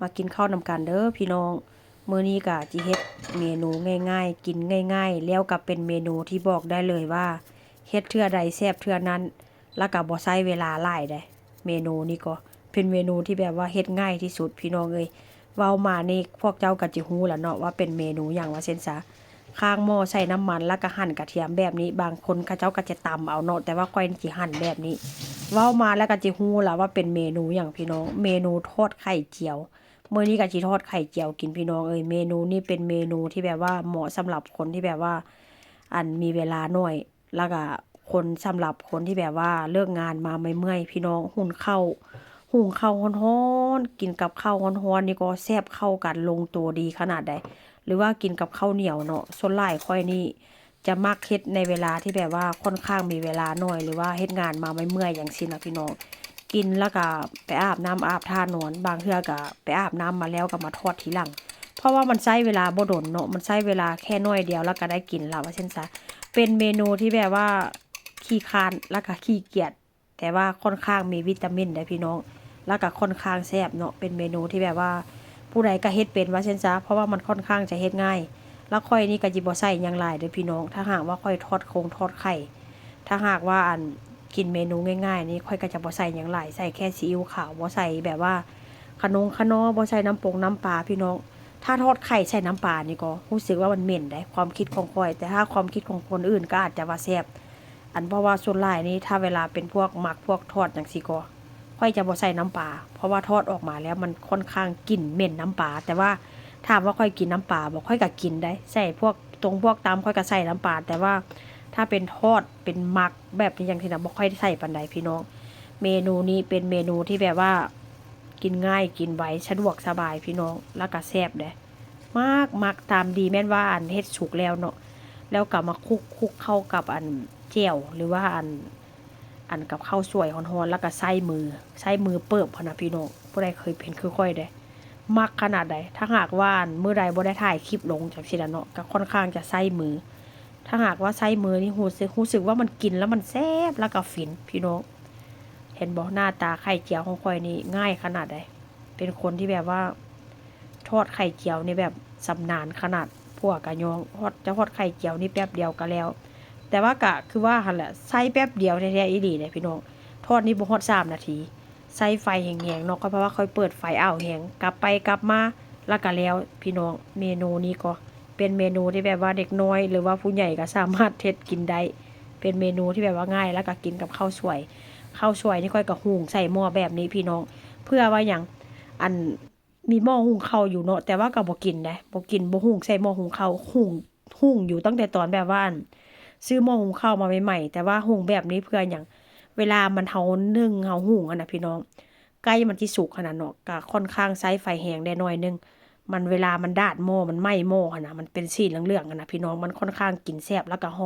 มากินข้าวนำกันเด้อพี่น้องมื้อนี้ก็จิเฮ็ดเมนูง่ายๆ กินง่าย ๆ แล้วก็เป็นเมนูที่บอกได้เลยว่าเฮ็ดเทื่อใดแซ่บเทื่อนั้น แล้วก็บ่ใช้เวลาหลายเด้เมนูนี้ก็เป็นเมนูที่แบบว่าเฮ็ดง่ายที่สุดพี่น้องเอ้ยเว้ามานี่พวกเจ้าก็จิฮู้แล้วเนาะว่าเป็นเมนูหยังว่าเส้นซะข้างหม้อใส่น้ำมันแล้วก็หั่นกระเทียมแบบนี้ บางคนเขาเจ้าก็จะตำเอาเนาะแต่ว่าก้อยนี่หั่นแบบนี้ เว้ามาแล้วก็จิฮู้แล้วว่าเป็นเมนูอย่างพี่น้อง เมนูทอดไข่เจียว มื้อนี้ก็สิทอดไข่เจียวกินพี่น้องเอ้ยเมนูนี้เป็นเมนูที่แบบว่าเหมาะสำหรับคนที่แบบว่า อันมีเวลาน้อย แล้วก็คนสำหรับคนที่แบบว่าเลิกงานมาไม่เมื่อยพี่น้องหุ่นเข้าหุงข้าวร้อนๆกินกับข้าวร้อนๆนี่ก็แซ่บเข้ากันลงตัวดีขนาดใด หรือว่ากินกับข้าวเหนียวเนาะส่วนหลายค่อยนี่จะมักเฮ็ดในเวลาที่แบบว่าค่อนข้างมีเวลาน้อย หรือว่าเฮ็ดงานมาไม่เมื่อยอย่างซี้นะพี่น้อง กินแล้วก็ไปอาบน้ำอาบท่านอน บางเทื่อก็ไปอาบน้ำมาแล้วก็มาทอดทีหลัง เพราะว่ามันใช้เวลาบ่ดนเนาะมันใช้เวลาแค่น้อยเดียวแล้วก็ได้กินแล้วว่าเช่นซะเป็นเมนูที่แบบว่าขี้คานแล้วก็ขี้เกียจแต่ว่าค่อนข้างมีวิตามินได้พี่น้อง แล้วก็ค่อนข้างแซ่บเนาะเป็นเมนูที่แบบว่าผู้ใดก็เฮ็ดเป็นว่าเช่นซะเพราะว่ามันค่อนข้างจะเฮ็ดง่าย แล้วค่อยนี่ก็จิบ่ใส่ยังหลายเด้อพี่น้อง ถ้าหากว่าค่อยทอดโครงทอดไข่ถ้าหากว่าอัน กินเมนูง่ายๆนี่ค่อยก็จะบ่ใส่หยังหลายใส่แค่ซีอิ๊วขาวบ่ใส่แบบว่าขนงขนอบ่ใส่น้ำปงน้ำปลาพี่น้องถ้าทอดไข่ใส่น้ำปลานี่ก็รู้สึกว่ามันเหม็นได้ความคิดของค่อย แต่ถ้าความคิดของคนอื่นก็อาจจะว่าแซ่บอันเพราะว่าส่วนหลายนี่ถ้าเวลาเป็นพวกหมักพวกทอดจังซีก็ค่อยจะบ่ใส่น้ำปลาเพราะว่าทอดออกมาแล้วมันค่อนข้างกลิ่นเหม็นน้ำปลาแต่ว่าถามว่าค่อยกินน้ำปลาบ่ค่อยก็กินได้ ใส่พวกตรงพวกตามค่อยก็ใส่น้ำปลาแต่ว่า ถ้าเป็นทอดเป็นหมักแบบนี้อย่างที่นะบ่ค่อยใส่ปานใดพี่น้อง เมนูนี้เป็นเมนูที่แบบว่า กินง่ายกินไวสะดวกสบายพี่น้องแล้วก็แซ่บเด้มากมักตามดีแม่นว่าอันเฮ็ดสุกแล้วเนาะแล้วก็มาคลุกคลุกเข้ากับอันเจียวหรือว่าอันอันกับข้าวสวยฮอนๆแล้วก็ใส่มือใส่มือเปิบพนะพี่น้องผู้ใดเคยเป็นคือค่อยได้มักขนาดใดถ้าหากว่าอันมื้อใดบ่ได้ถ่ายคลิปลงจากสิละเนาะก็ค่อนข้างจะใส่มือ ถ้าหากว่าใส่มือนี่รู้สึกรู้สึกว่ามันกินแล้วมันแซ่บแล้วก็ฟินพี่น้องเห็นบ่หน้าตาไข่เจียวของคอยนี่ง่ายขนาดใดเป็นคนที่แบบว่า ทอดไข่เจียวนี่แบบสำนานขนาดพวกกะยองทอดจะทอดไข่เจียวนี่แป๊บเดียวก็แล้ว แต่ว่ากะคือว่าหันแหละใส่แป๊บเดียวแท้ๆอีหลีเลยพี่น้องทอดนี่บ่ฮอด3นาทีใส่ไฟแห้งๆเนาะก็เพราะว่าค่อยเปิดไฟอ้าวแหงกลับไปกลับมาแล้วก็แล้ว พี่น้องเมนูนี้ก็ เป็นเมนูที่แบบว่าเด็กน้อย หรือว่าผู้ใหญ่ก็สามารถเฮ็ดกินได้ เป็นเมนูที่แบบว่าง่ายแล้วก็กินกับข้าวสวย ข้าวสวยนี่ค่อยก็หุงใส่หม้อแบบนี้พี่น้อง เพื่อว่าหยังอันมีหม้อหุงข้าวอยู่เนาะแต่ว่าก็บ่กินนะบ่กินบ่หุงใส่หม้อหุงข้าวหุงหุงอยู่ตั้งแต่ตอนแบบว่าอันซื้อหม้อหุงข้าวมาใหม่ๆแต่ว่าหุงแบบนี้เพื่อหยังเวลามันเฮานึ่งเฮาหุงอะนะพี่น้องไก่มันสิสุกขนาดเนาะก็ค่อนข้างใช้ไฟแหงได้หน่อยนึง มันเวลามันดาดหม้อมันไหม้หม้อนะมันเป็นสีเหลืองๆนะพี่น้องมันค่อนข้างกินแซ่บแล้วก็หอม